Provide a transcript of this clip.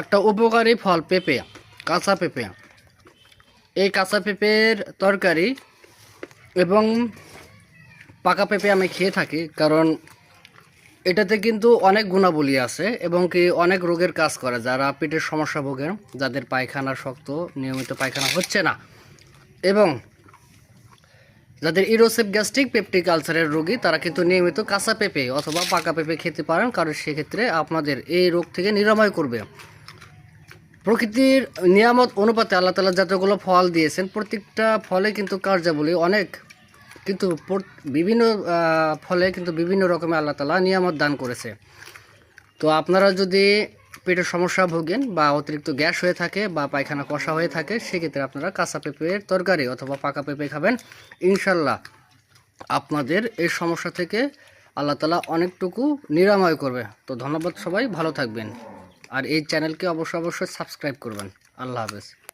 একটা উপকারী ফল পেঁপে, কাঁচা পেঁপে। এই কাঁচা পেঁপের তরকারি এবং পাকা পেঁপে আমি খেয়ে থাকি, কারণ এটাতে কিন্তু অনেক গুণাবলী আছে এবং কি অনেক রোগের কাজ করে, যারা পেটের সমস্যা ভোগেন, যাদের পায়খানা শক্ত, নিয়মিত পায়খানা হচ্ছে না। এবং যাদের ইরোসেপ গ্যাস্ট্রিক পেপটিক আলসারের রোগী, তারা কিন্তু নিয়মিত কাঁচা পেঁপে অথবা পাকা পেঁপে খেতে পারেন, কারণ সেক্ষেত্রে আপনাদের এই রোগ থেকে নিরাময় করবে। প্রকৃতির নিয়ামত অনুপাতে আল্লাহ তালা যতগুলো ফল দিয়েছেন, প্রত্যেকটা ফলে কিন্তু কার্যাবলী অনেক। কিন্তু বিভিন্ন ফলে কিন্তু বিভিন্ন রকমের আল্লাহ তালা নিয়ামত দান করেছে। তো আপনারা যদি পেটের সমস্যা ভোগেন বা অতিরিক্ত গ্যাস হয়ে থাকে বা পায়খানা কষা হয়ে থাকে, সেক্ষেত্রে আপনারা কাঁচা পেঁপের তরকারি অথবা পাকা পেঁপে খাবেন। ইনশাল্লাহ আপনাদের এই সমস্যা থেকে আল্লাহ তালা অনেকটুকু নিরাময় করবে। তো ধন্যবাদ সবাই, ভালো থাকবেন। আর এই চ্যানেলকে অবশ্যই অবশ্যই সাবস্ক্রাইব করবেন। আল্লাহ হাফেজ।